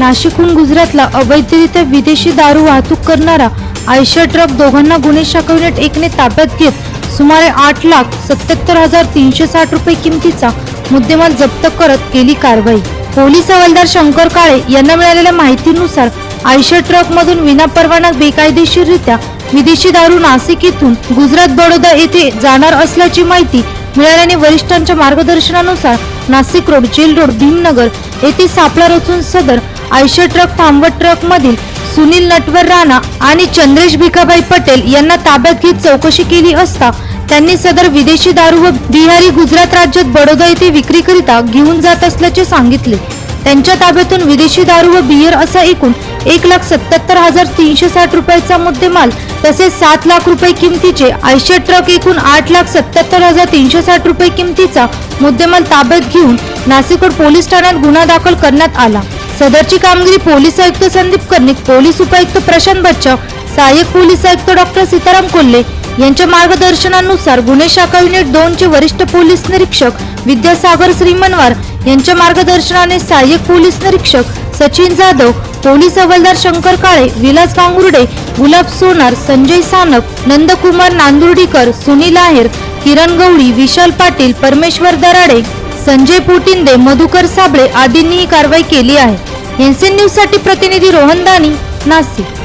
नाशिकहून गुजरातला अवैधरित्या विदेशी दारू वाहतूक करणारा आयशर ट्रक दोघांना गुन्हे शाखा युनिट एकने ताब्यात घेत सुमारे आठ लाख सत्याहत्तर हजार तीनशे साठ रुपये किमतीचा मुद्देमाल जप्त करत केली कारवाई. पोलीस हवालदार शंकर काळे यांना मिळालेल्या माहितीनुसार आयशर ट्रक मधून विनापरवाना बेकायदेशीररित्या विदेशी दारू नाशिक येथून गुजरात बडोदा येथे जाणार असल्याची माहिती मिळाल्याने वरिष्ठांच्या मार्गदर्शनानुसार Nashik road jail road Bhimnagar येथे सापळा रचून सदर आयुष्य ट्रक थांबवत ट्रक मधील सुनील नटवर राणा आणि चंद्रेश भिकाबाई पटेल यांना ताब्यात घेत चौकशी केली असता त्यांनी सदर विदेशी दारू व बिहारी गुजरात राज्यात बडोदा येथे विक्रीकरिता घेऊन जात असल्याचे सांगितले. त्यांच्या ताब्यातून विदेशी दारू व बियर असा एकूण एक लाख सत्याहत्तर हजार तीनशे साठ रुपयाचा मुद्देमाल तसेच सात लाख रुपये किमतीचे आयशर ट्रक एकूण आठ लाख सत्याहत्तर हजार तीनशे साठ रुपये किमतीचा मुद्देमाल ताब्यात घेऊन नासिकड पोलीस ठाण्यात गुन्हा दाखल करण्यात आला. सदरची कामगिरी पोलीस आयुक्त संदीप कर्णिक पोलीस उपायुक्त प्रशांत बच्चाव सहाय्यक पोलीस आयुक्त डॉक्टर सीताराम कोल्हे यांच्या मार्गदर्शनानुसार गुन्हे शाखा युनिट दोन चे वरिष्ठ पोलीस निरीक्षक विद्यासागर श्रीमनवार यांच्या मार्गदर्शनाने सहाय्यक पोलीस निरीक्षक सचिन जाधव पोलीस हवालदार शंकर काळे विलास गांगुर्डे गुलाब सोनार संजय सानप नंदकुमार नांदुर्डीकर सुनील आहेर किरण गवळी विशाल पाटील परमेश्वर दराडे संजय पुटिंदे मधुकर साबळे आदींनी ही कारवाई केली आहे. एनसीएन न्यूज प्रतिनिधी रोहन दानी नाशिक.